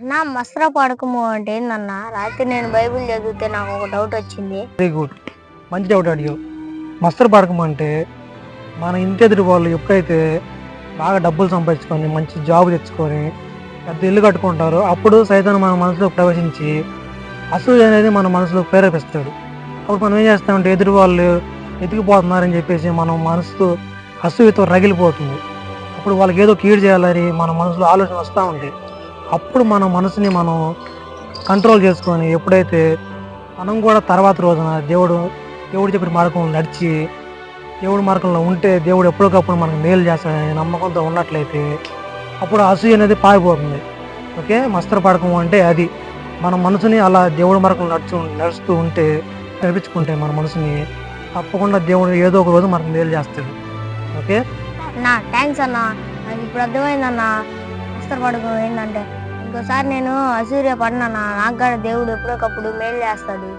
అన్నా మస్త్ర పడకము అంటే ఏందన్నా? రాత్రి నేను బైబిల్ చదివితే నాకు ఒక డౌట్ వచ్చింది. వెరీ గుడ్ మంచి డౌట్ అడిగావు మస్తరు పడకం అంటే మన ఇంటి ఎదుటి వాళ్ళు ఎప్పుడైతే బాగా డబ్బులు సంపాదించుకొని మంచి జాబ్ తెచ్చుకొని పెద్ద ఇల్లు కట్టుకుంటారు అప్పుడు సైతం మన మనసులో ప్రవేశించి అసూయ అనేది మన మనసులో ప్రేరేపిస్తాడు. అప్పుడు మనం ఏం చేస్తామంటే ఎదుటి వాళ్ళు ఎదిగిపోతున్నారని చెప్పేసి మనం మనసు అసూయతో రగిలిపోతుంది. అప్పుడు వాళ్ళకి ఏదో కీడు చేయాలని మన మనసులో ఆలోచన వస్తూ ఉంటాయి అప్పుడు మన మనసుని మనం కంట్రోల్ చేసుకొని ఎప్పుడైతే మనం కూడా తర్వాత రోజున దేవుడు దేవుడు చెప్పిన మార్గంలో నడిచి దేవుడి మార్గంలో ఉంటే దేవుడు ఎప్పటికప్పుడు మనకు మేలు చేస్తాడని నమ్మకంతో ఉన్నట్లయితే అప్పుడు అసూయ అనేది పారిపోతుంది. ఓకే? మస్త్ర పడకం అంటే అది. మన మనసుని అలా దేవుడి మార్గంలో నడుచు నడుస్తూ ఉంటే నడిపించుకుంటే మన మనసుని తప్పకుండా దేవుడు ఏదో ఒక రోజు మనకు మేలు చేస్తాడు. ఓకే? నా థ్యాంక్స్ అన్నా. ఇప్పుడు అర్థమైందన్న. మస్త్ర పడకం ఏంటంటే ఇంకోసారి నేను అసూర్య పడినా నాకు కూడా దేవుడు ఎప్పుడోకప్పుడు మేలు చేస్తాడు.